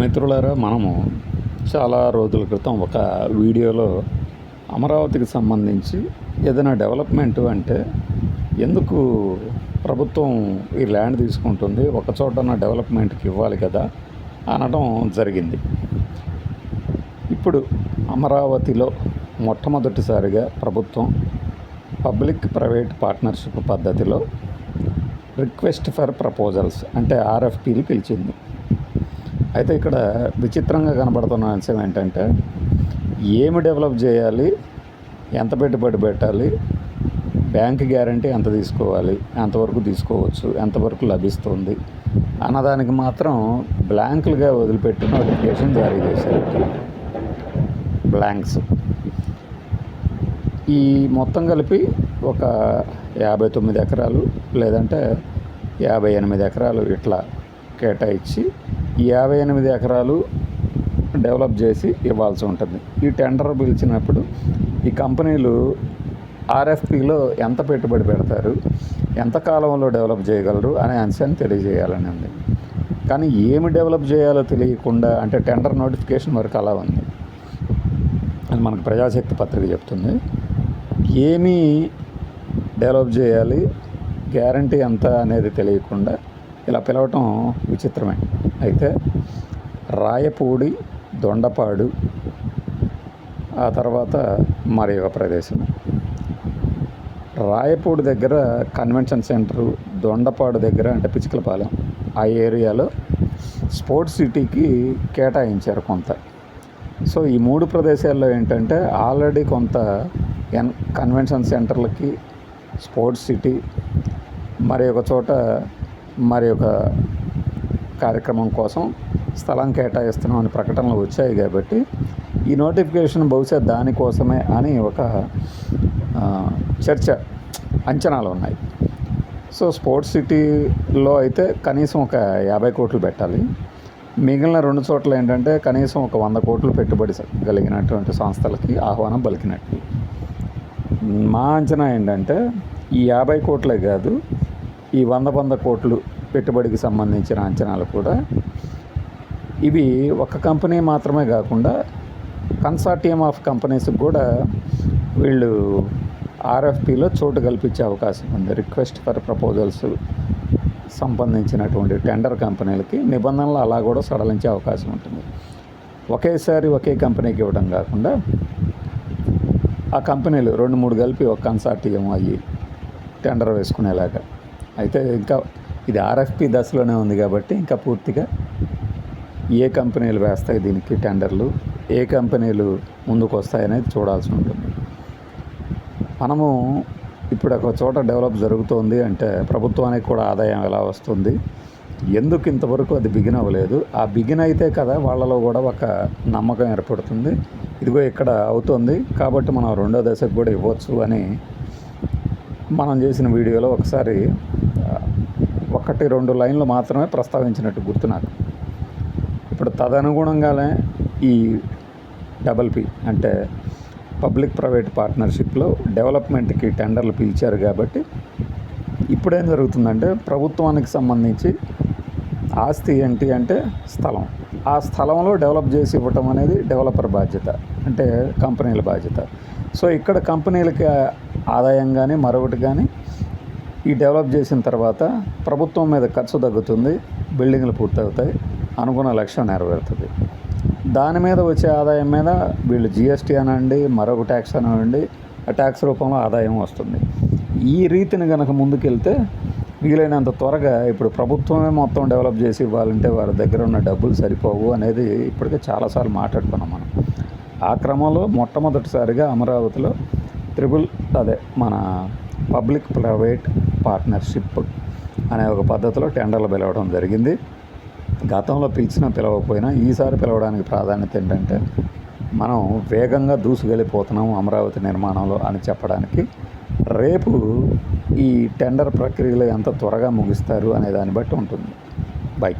మిత్రులారా మనము చాలా రోజుల క్రితం ఒక వీడియోలో అమరావతికి సంబంధించి ఏదైనా డెవలప్మెంట్ అంటే ఎందుకు ప్రభుత్వం ఈ ల్యాండ్ తీసుకుంటుంది ఒక చోటన డెవలప్మెంట్కి ఇవ్వాలి కదా అనడం జరిగింది. ఇప్పుడు అమరావతిలో మొట్టమొదటిసారిగా ప్రభుత్వం పబ్లిక్ ప్రైవేట్ పార్ట్నర్షిప్ పద్ధతిలో రిక్వెస్ట్ ఫర్ ప్రపోజల్స్ అంటే ఆర్ఎఫ్పీలు పిలిచింది. అయితే ఇక్కడ విచిత్రంగా కనబడుతున్న అంశం ఏంటంటే ఏమి డెవలప్ చేయాలి ఎంత పెట్టుబడి పెట్టాలి బ్యాంక్ గ్యారంటీ ఎంత తీసుకోవాలి ఎంతవరకు తీసుకోవచ్చు ఎంతవరకు లభిస్తుంది అన్నదానికి మాత్రం బ్లాంకులుగా వదిలిపెట్టి నోటిఫికేషన్ జారీ చేశారు. బ్లాంక్స్. ఈ మొత్తం కలిపి ఒక యాభై తొమ్మిది ఎకరాలు లేదంటే యాభై ఎనిమిది ఎకరాలు ఇట్లా కేటాయించి యాభై ఎనిమిది ఎకరాలు డెవలప్ చేసి ఇవ్వాల్సి ఉంటుంది. ఈ టెండర్ పిలిచినప్పుడు ఈ కంపెనీలు ఆర్ఎఫ్పిలో ఎంత పెట్టుబడి పెడతారు ఎంత కాలంలో డెవలప్ చేయగలరు అనే అంశాన్ని తెలియజేయాలని ఉంది. కానీ ఏమి డెవలప్ చేయాలో తెలియకుండా అంటే టెండర్ నోటిఫికేషన్ వరకు అలా ఉంది. అది మనకు ప్రజాశక్తి పత్రిక చెప్తుంది. ఏమీ డెవలప్ చేయాలి గ్యారంటీ ఎంత అనేది తెలియకుండా ఇలా పిలవటం విచిత్రమే. అయితే రాయపూడి దొండపాడు ఆ తర్వాత మరి ఒక ప్రదేశం. రాయపూడి దగ్గర కన్వెన్షన్ సెంటరు దొండపాడు దగ్గర అంటే పిచ్చుకలపాలెం ఆ ఏరియాలో స్పోర్ట్స్ సిటీకి కేటాయించారు కొంత. సో ఈ మూడు ప్రదేశాల్లో ఏంటంటే ఆల్రెడీ కొంత ఎన్ కన్వెన్షన్ సెంటర్లకి స్పోర్ట్స్ సిటీ మరి ఒక చోట మరి ఒక కార్యక్రమం కోసం స్థలం కేటాయిస్తున్నాం అని ప్రకటనలు వచ్చాయి కాబట్టి ఈ నోటిఫికేషన్ బహుశా దానికోసమే అని ఒక చర్చ అంచనాలు ఉన్నాయి. సో స్పోర్ట్స్ సిటీలో అయితే కనీసం ఒక యాభై కోట్లు పెట్టాలి. మిగిలిన రెండు చోట్ల ఏంటంటే కనీసం ఒక వంద కోట్లు పెట్టుబడి కలిగినటువంటి సంస్థలకి ఆహ్వానం పలికినట్టు. మా అంచనా ఏంటంటే ఈ యాభై కోట్లే కాదు ఈ వంద వంద కోట్లు పెట్టుబడికి సంబంధించిన అంచనాలు కూడా. ఇవి ఒక కంపెనీ మాత్రమే కాకుండా కన్సార్టియం ఆఫ్ కంపెనీస్కి కూడా వీళ్ళు ఆర్ఎఫ్పిలో చోటు కల్పించే అవకాశం ఉంది. రిక్వెస్ట్ ఫర్ ప్రపోజల్స్ సంబంధించినటువంటి టెండర్ కంపెనీలకి నిబంధనలు అలా కూడా సడలించే అవకాశం ఉంటుంది. ఒకేసారి ఒకే కంపెనీకి ఇవ్వడం కాకుండా ఆ కంపెనీలు రెండు మూడు కలిపి ఒక కన్సార్టియం అయ్యి టెండర్ వేసుకునేలాగా. అయితే ఇంకా ఇది ఆర్ఎఫ్పి దశలోనే ఉంది కాబట్టి ఇంకా పూర్తిగా ఏ కంపెనీలు వేస్తాయి దీనికి టెండర్లు ఏ కంపెనీలు ముందుకు వస్తాయనేది చూడాల్సి ఉంటుంది. మనము ఇప్పుడు ఒక చోట డెవలప్ జరుగుతోంది అంటే ప్రభుత్వానికి కూడా ఆదాయం ఎలా వస్తుంది ఎందుకు ఇంతవరకు అది బిగిన్ అవ్వలేదు ఆ బిగిన్ అయితే కదా వాళ్ళలో కూడా ఒక నమ్మకం ఏర్పడుతుంది ఇదిగో ఇక్కడ అవుతుంది కాబట్టి మనం రెండో దశకు కూడా ఇవ్వచ్చు అని మనం చేసిన వీడియోలో ఒకసారి ఒకటి రెండు లైన్లు మాత్రమే ప్రస్తావించినట్టు గుర్తు నాకు. ఇప్పుడు తదనుగుణంగానే ఈ డబల్ పి అంటే పబ్లిక్ ప్రైవేట్ పార్ట్నర్షిప్లో డెవలప్మెంట్కి టెండర్లు పిలిచారు కాబట్టి ఇప్పుడేం జరుగుతుందంటే ప్రభుత్వానికి సంబంధించి ఆస్తి ఏంటి అంటే స్థలం. ఆ స్థలంలో డెవలప్ చేసి ఇవ్వటం అనేది డెవలపర్ బాధ్యత అంటే కంపెనీల బాధ్యత. సో ఇక్కడ కంపెనీలకి ఆదాయం కానీ మరొకటి కానీ ఈ డెవలప్ చేసిన తర్వాత ప్రభుత్వం మీద ఖర్చు తగ్గుతుంది బిల్డింగ్లు పూర్తవుతాయి అనుకున్న లక్ష్యం నెరవేరుతుంది. దాని మీద వచ్చే ఆదాయం మీద వీళ్ళు జిఎస్టీ అనండి మరొక ట్యాక్స్ అనండి ఆ ట్యాక్స్ రూపంలో ఆదాయం వస్తుంది. ఈ రీతిని కనుక ముందుకెళ్తే వీలైనంత త్వరగా ఇప్పుడు ప్రభుత్వమే మొత్తం డెవలప్ చేసి ఇవ్వాలంటే వారి దగ్గర ఉన్న డబ్బులు సరిపోవు అనేది ఇప్పటికే చాలాసార్లు మాట్లాడుకున్నాం మనం. ఆ క్రమంలో మొట్టమొదటిసారిగా అమరావతిలో త్రిబుల్ అదే మన పబ్లిక్ ప్రైవేట్ పార్ట్నర్షిప్ అనే ఒక పద్ధతిలో టెండర్లు పిలవడం జరిగింది. గతంలో పిలిచినా పిలవకపోయినా ఈసారి పిలవడానికి ప్రాధాన్యత ఏంటంటే మనం వేగంగా దూసుకెళ్ళిపోతున్నాం అమరావతి నిర్మాణంలో అని చెప్పడానికి. రేపు ఈ టెండర్ ప్రక్రియలో ఎంత త్వరగా ముగిస్తారు అనే దాన్ని బట్టి ఉంటుంది. బై.